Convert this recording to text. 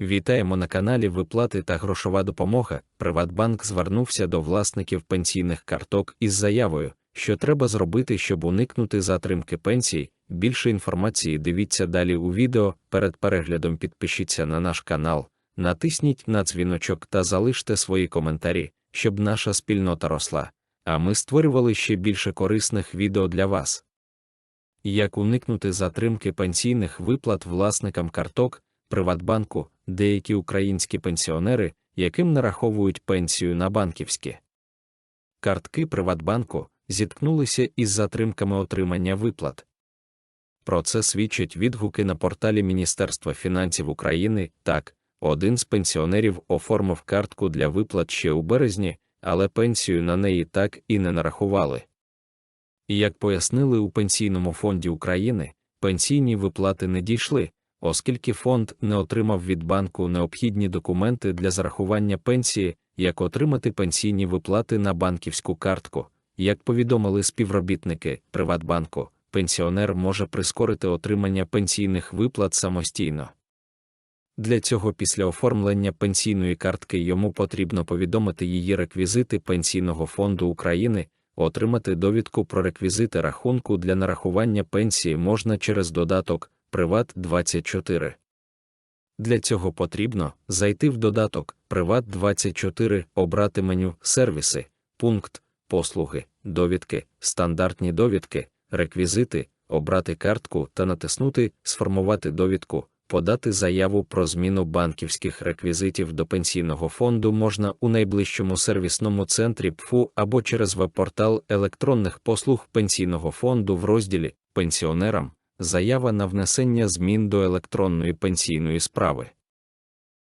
Вітаємо на каналі Виплати та грошова допомога. Приватбанк звернувся до власників пенсійних карток із заявою, що треба зробити, щоб уникнути затримки пенсій. Більше інформації дивіться далі у відео. Перед переглядом підпишіться на наш канал, натисніть на дзвіночок та залиште свої коментарі, щоб наша спільнота росла. А ми створювали ще більше корисних відео для вас. Як уникнути затримки пенсійних виплат власникам карток Приватбанку, деякі українські пенсіонери, яким нараховують пенсію на банківські картки Приватбанку, зіткнулися із затримками отримання виплат. Про це свідчать відгуки на порталі Міністерства фінансів України. Так, один з пенсіонерів оформив картку для виплат ще у березні, але пенсію на неї так і не нарахували. Як пояснили у Пенсійному фонді України, пенсійні виплати не дійшли, оскільки фонд не отримав від банку необхідні документи для зарахування пенсії, як отримати пенсійні виплати на банківську картку. Як повідомили співробітники Приватбанку, пенсіонер може прискорити отримання пенсійних виплат самостійно. Для цього після оформлення пенсійної картки йому потрібно повідомити її реквізити Пенсійного фонду України, отримати довідку про реквізити рахунку для нарахування пенсії можна через додаток Приват 24. Для цього потрібно зайти в додаток Приват 24, обрати меню Сервіси, пункт Послуги, довідки, стандартні довідки, реквізити, обрати картку та натиснути Сформувати довідку, подати заяву про зміну банківських реквізитів до пенсійного фонду можна у найближчому сервісному центрі ПФУ або через веб-портал електронних послуг пенсійного фонду в розділі Пенсіонерам заява на внесення змін до електронної пенсійної справи.